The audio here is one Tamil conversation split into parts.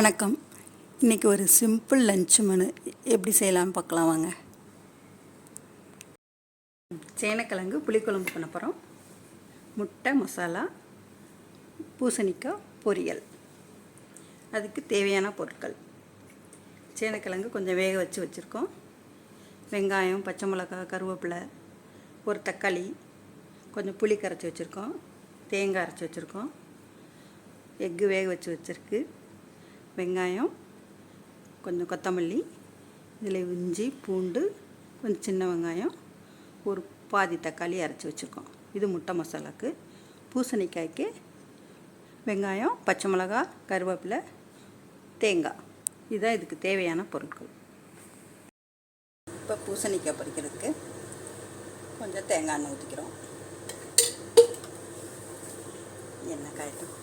வணக்கம். இன்றைக்கி ஒரு சிம்பிள் லஞ்ச் மெனு. எப்படி செய்யலாம்னு பார்க்கலாம் வாங்க. சேனக்கிழங்கு புளிக்குழம்பு பண்ண போகிறோம் முட்டை மசாலா பூசணிக்காய் பொரியல். அதுக்கு தேவையான பொருட்கள். சேனக்கிழங்கு கொஞ்சம் வேக வச்சு வச்சுருக்கோம். வெங்காயம் பச்சை மிளகாய் கருவேப்பிலை ஒரு தக்காளி கொஞ்சம் புளி கரைச்சி வச்சுருக்கோம். தேங்காய் அரைச்சி வச்சுருக்கோம். எக்கு வேக வச்சு வச்சுருக்கு. வெங்காயம் கொஞ்சம் கொத்தமல்லி இதில் இஞ்சி பூண்டு கொஞ்சம் சின்ன வெங்காயம் ஒரு பாதி தக்காளி அரைச்சி வச்சுருக்கோம். இது முட்டை மசாலாவுக்கு பூசணிக்காய்க்கு வெங்காயம் பச்சை மிளகா கருவேப்பிலை தேங்காய். இதுதான் இதுக்கு தேவையான பொருட்கள். இப்போ பூசணிக்காய் பறிக்கிறதுக்கு கொஞ்சம் தேங்காய் எண்ணெய் ஊற்றிக்கிறோம் எண்ணெய் காய்ட்டும்.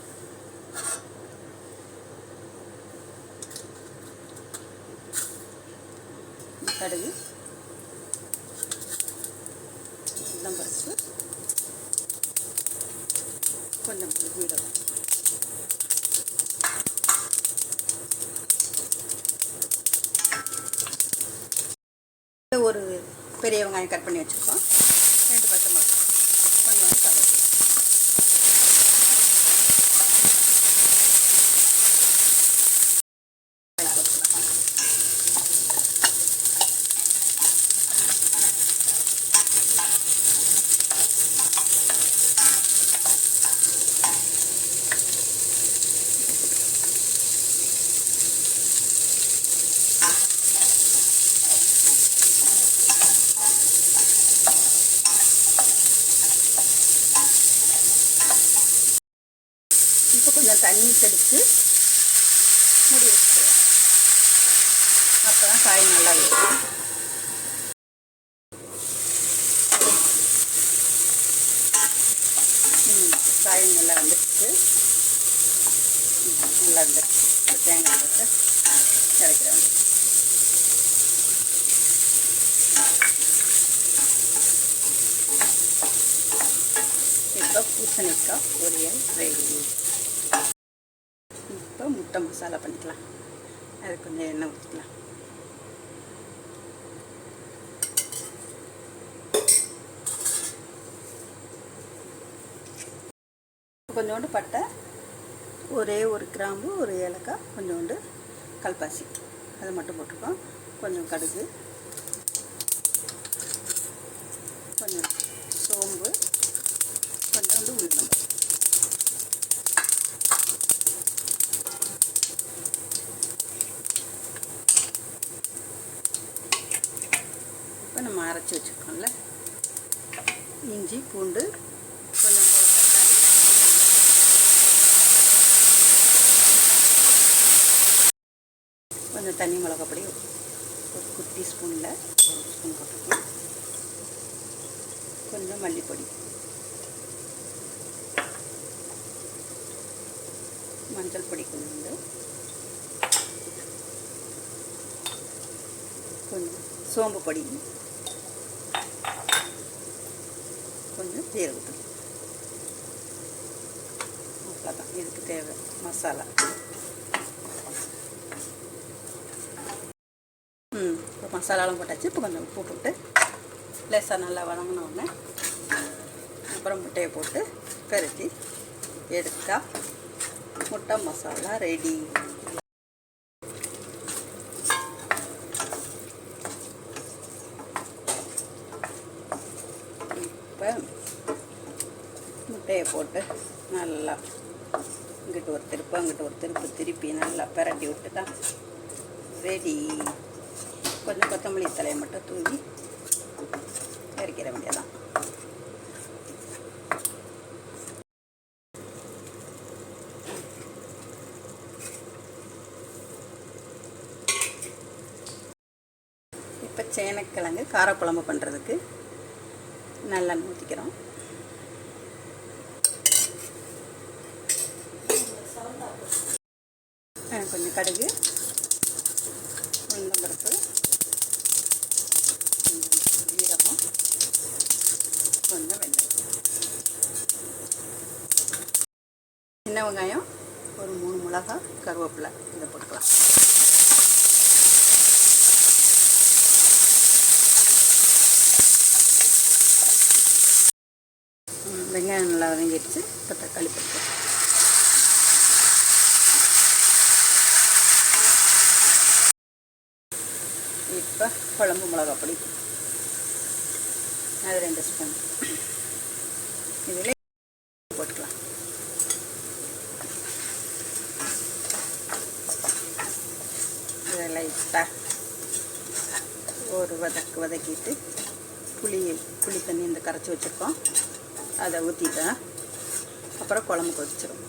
கடுகு. உளுந்தம்பருப்பு கொஞ்சம் ஜீரகம். ஒரு பெரிய வெங்காயம் கட் பண்ணி வச்சுருக்கோம் ரெண்டு பச்சை மிளகாய் கொஞ்சம் கருவேப்பிலை காய் போட்டுக்கலாம் இப்போ கொஞ்சம் தண்ணி தெளித்து மூடி வச்சுக்கலாம் அப்போ தான் காய் நல்லா இருக்கும் ம், காய் நல்லா வந்துடுச்சு ம், நல்லா வந்துடுச்சு தேங்காய் போட்டு இறக்கிற இப்போ பூசணிக்காய் பொரியல் ரெடி. முட்டை மசாலா பண்ணிக்கலாம். அது கொஞ்சம் எண்ணெய் ஊற்றிக்கலாம் கொஞ்சோண்டு பட்டை ஒரே ஒரு கிராம்பு ஒரு ஏலக்காய் கொஞ்சோண்டு கல்பாசி. அதை மட்டும் போட்டிருக்கோம். கொஞ்சம் கடுகு கொஞ்சம் சோம்பு கொஞ்சோண்டு உளுந்தம் இப்போ நம்ம அரைச்சி வச்சுருக்கோம்ல. இஞ்சி பூண்டு கொஞ்சம் கொஞ்சம் தண்ணி மிளகாப்பொடி ஒரு குட்டி ஸ்பூனில் ஒரு ஸ்பூன் போட்டுக்கலாம் கொஞ்சம் மல்லிப்பொடி. மஞ்சள் பொடி கொஞ்சோண்டு கொஞ்சம் சோம்பு பொடி. கொஞ்சம் ஜீரகத்தூள் அவ்வளோதான் இதுக்கு தேவை மசாலா. ம் இப்போ மசாலாலாம் போட்டாச்சு. இப்போ கொஞ்சம் உப்பு போட்டு லேசாக நல்லா வதங்கினோடனே அப்புறம் முட்டையை போட்டு பெருக்கி எடுத்தால் முட்டை மசாலா ரெடி இப்போ முட்டையை போட்டு நல்லா இங்கிட்டு ஒரு திருப்பு அங்கிட்டு ஒரு திருப்பு திருப்பி நல்லா பிரட்டி விட்டுட்டா ரெடி கொஞ்சம் கொத்தமல்லி தலையை மட்டும் தூவி இறக்கிற வேண்டியதான் இப்போ சேனக்கிழங்கு காரக்குழம்பு பண்ணுறதுக்கு நல்லெண்ணெய் ஊற்றிக்கிறோம் அஹ் கொஞ்சம் கடுகு. உளுந்தம்பருப்பு கொஞ்சம் ஜீரகம் கொஞ்சம் வெந்தயம். சின்ன வெங்காயம். ஒரு மூணு மிளகா கருவேப்பிலை. இதை போட்டுக்கலாம். வெங்காயம் நல்லா வதங்கிடுச்சு இப்போ தக்காளி போட்டுக்கலாம். இப்போ குழம்பு மிளகா பொடி. அது ரெண்டு ஸ்பூன். இதில் போட்டுக்கலாம். இதை லைட்டாக ஒரு வதக்கு வதக்கிட்டு புளி புளி தண்ணி இந்த கரைச்சி வச்சுருக்கோம். அதை ஊற்றிட்டேன் அப்புறம் குழம்பு கொதிச்சிடும்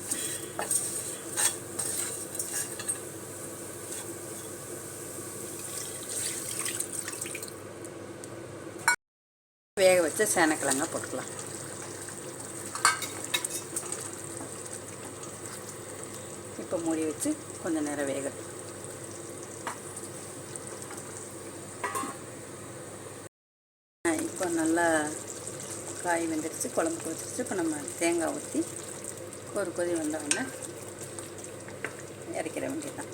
வேக வச்ச சேனக்கிழங்க போட்டுக்கலாம். இப்போ மூடி வச்சு கொஞ்சம் நேரம் வேகட்டும். இப்போ நல்லா காய் வெந்துடுச்சு குழம்பு கொதிச்சிருச்சு. இப்போ நம்ம தேங்காய் ஊற்றி ஒரு கொதி வந்தவொடனே இறக்கிற வேண்டியதான்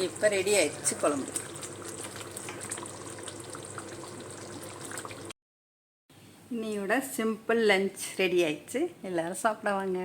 இப்போ ரெடி ஆயிடுச்சு குழம்பு இன்னையோட சிம்பிள் லஞ்ச் ரெடி ஆயிடுச்சு எல்லாரும் சாப்பிட வாங்க